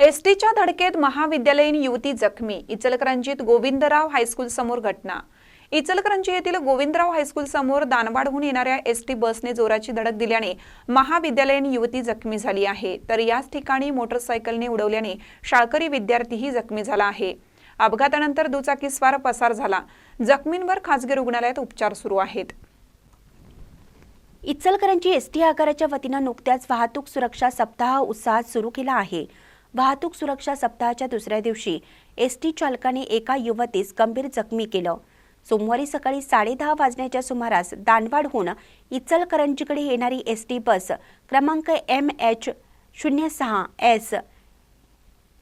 एसटीच्या धडकेत महाविद्यालयीन युवती जखमी इचलकरंजीत गोविंदराव हायस्कूल समोर घटना. इचलकरंजी येथील गोविंदराव हायस्कूल समोर दानवाडहून येणाऱ्या एसटी बसने जोराची धडक दिल्याने महाविद्यालयीन युवती जखमी झाली आहे. तर याच ठिकाणी मोटरसायकलने उडवल्याने शाळकरी विद्यार्थीही जखमी झाला आहे. अपघातानंतर दुचाकीस्वार पसार झाला. जखमींवर खासगी रुग्णालयात उपचार सुरू आहेत. इचलकरंजी एस टी आगाराच्या वतीनं नुकत्याच वाहतूक सुरक्षा सप्ताह उत्साहात सुरू केला आहे. वाहतूक सुरक्षा सप्ताहाच्या दुसऱ्या दिवशी एस टी चालकाने एका युवतीस गंभीर जखमी केलं. सोमवारी सकाळी साडेदहा वाजण्याच्या सुमारास दानवाडहून इचलकरंजीकडे येणारी एस टी बस क्रमांक एम एच शून्य सहा एस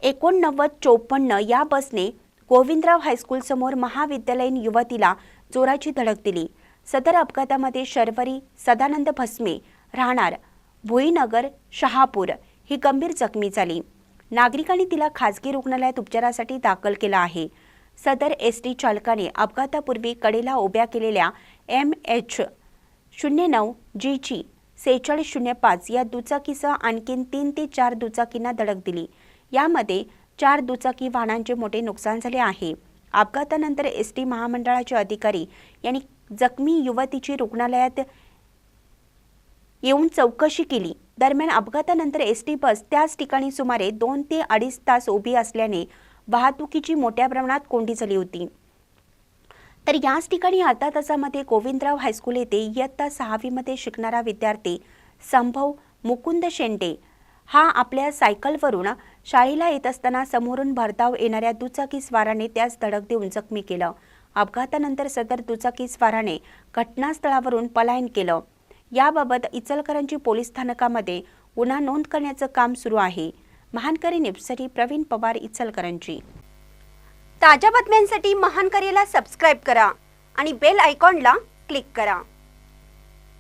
एकोणनव्वद चोपन्न या बसने गोविंदराव हायस्कूलसमोर महाविद्यालयीन युवतीला जोराची धडक दिली. सदर अपघातामध्ये शर्वरी सदानंद भस्मे राहणार भोईनगर शहापूर ही गंभीर जखमी झाली. नागरिकांनी तिला खासगी रुग्णालयात उपचारासाठी दाखल केलं आहे. सदर एस टी चालकाने अपघातापूर्वी कडेला उभ्या केलेल्या एम एच शून्य नऊ जी जी सेहेचाळीस शून्य पाच या दुचाकीसह आणखीन तीन ते चार दुचाकींना धडक दिली. यामध्ये चार दुचाकी वाहनांचे मोठे नुकसान झाले आहे. अपघातानंतर एस टी महामंडळाचे अधिकारी यांनी जखमी युवतीची रुग्णालयात येऊन चौकशी केली. दरम्यान अपघातानंतर एस टी बस त्याच ठिकाणी सुमारे दोन ते अडीच तास उभी असल्याने वाहतुकीची मोठ्या प्रमाणात कोंडी झाली होती. तर याच ठिकाणी अर्धा तासामध्ये गोविंदराव हायस्कूल येथे इयत्ता सहावीमध्ये शिकणारा विद्यार्थी संभव मुकुंद शेंडे हा आपल्या सायकलवरून शाळेला येत असताना समोरून भरधाव येणाऱ्या दुचाकी स्वाराने त्यास धडक देऊन जखमी केलं. अपघातानंतर सदर दुचाकी स्वाराने घटनास्थळावरून पलायन केलं. याबाबत इचलकरंजी पोलीस स्थानकामध्ये गुन्हा नोंद करण्याचं काम सुरू आहे. महानकरी निपसरी प्रवीण पवार इचलकरंजी. ताज्या बातम्यांसाठी महानकरीला सबस्क्राईब करा आणि बेल आयकॉनला क्लिक करा.